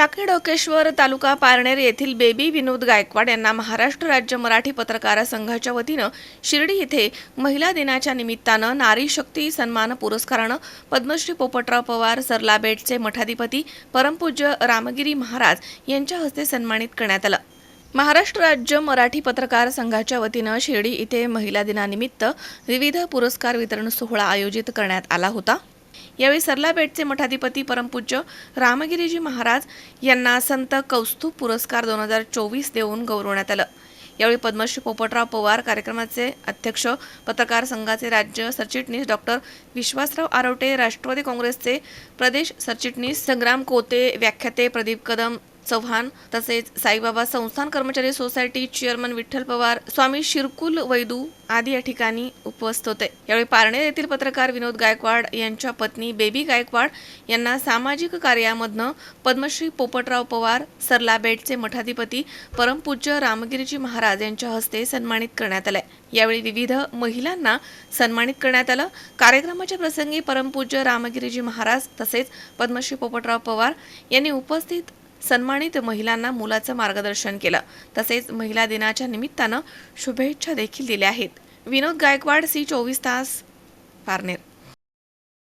टाके डोकेश्वर तालुका पारनेर येथील बेबी विनोद गायकवाड यांना महाराष्ट्र राज्य मराठी पत्रकार संघाच्या वतीनं शिर्डी येथे महिला दिनाच्या निमित्तानं नारी शक्ती सन्मान पुरस्कारानं पद्मश्री पोपटराव पवार सरलाबेटचे मठाधिपती परमपूज्य रामगिरी महाराज यांच्या हस्ते सन्मानित करण्यात आलं. महाराष्ट्र राज्य मराठी पत्रकार संघाच्या वतीनं शिर्डी इथे महिला दिनानिमित्त विविध पुरस्कार वितरण सोहळा आयोजित करण्यात आला होता. यावेळी सरला बेटचे मठाधिपती परमपूज्य रामगिरीजी महाराज यांना संत कौस्तुभ पुरस्कार दोन हजार चोवीस देऊन गौरवण्यात आलं. यावेळी पद्मश्री पोपटराव पवार कार्यक्रमाचे अध्यक्ष पत्रकार संघाचे राज्य सरचिटणीस डॉक्टर विश्वासराव आरोटे राष्ट्रवादी काँग्रेसचे प्रदेश सरचिटणीस संग्राम कोते व्याख्याते प्रदीप कदम चव्हाण तसेच साईबाबा संस्थान कर्मचारी सोसायटी चेअरमन विठ्ठल पवार स्वामी शिरकुल वैदू आदी या ठिकाणी उपस्थित होते. यावेळी पारनेर येथील पत्रकार विनोद गायकवाड यांच्या पत्नी बेबी गायकवाड यांना सामाजिक कार्यामधनं पद्मश्री पोपटराव पवार सरला बेटचे मठाधिपती परमपूज्य रामगिरीजी महाराज यांच्या हस्ते सन्मानित करण्यात आले. यावेळी विविध महिलांना सन्मानित करण्यात आलं. कार्यक्रमाच्या प्रसंगी परमपूज्य रामगिरीजी महाराज तसेच पद्मश्री पोपटराव पवार यांनी उपस्थित सन्मानित महिलांना मुलाचं मार्गदर्शन केलं. तसेच महिला दिनाच्या निमित्तानं शुभेच्छा देखील दिल्या आहेत. विनोद गायकवाड सी चोवीस तास पारनेर.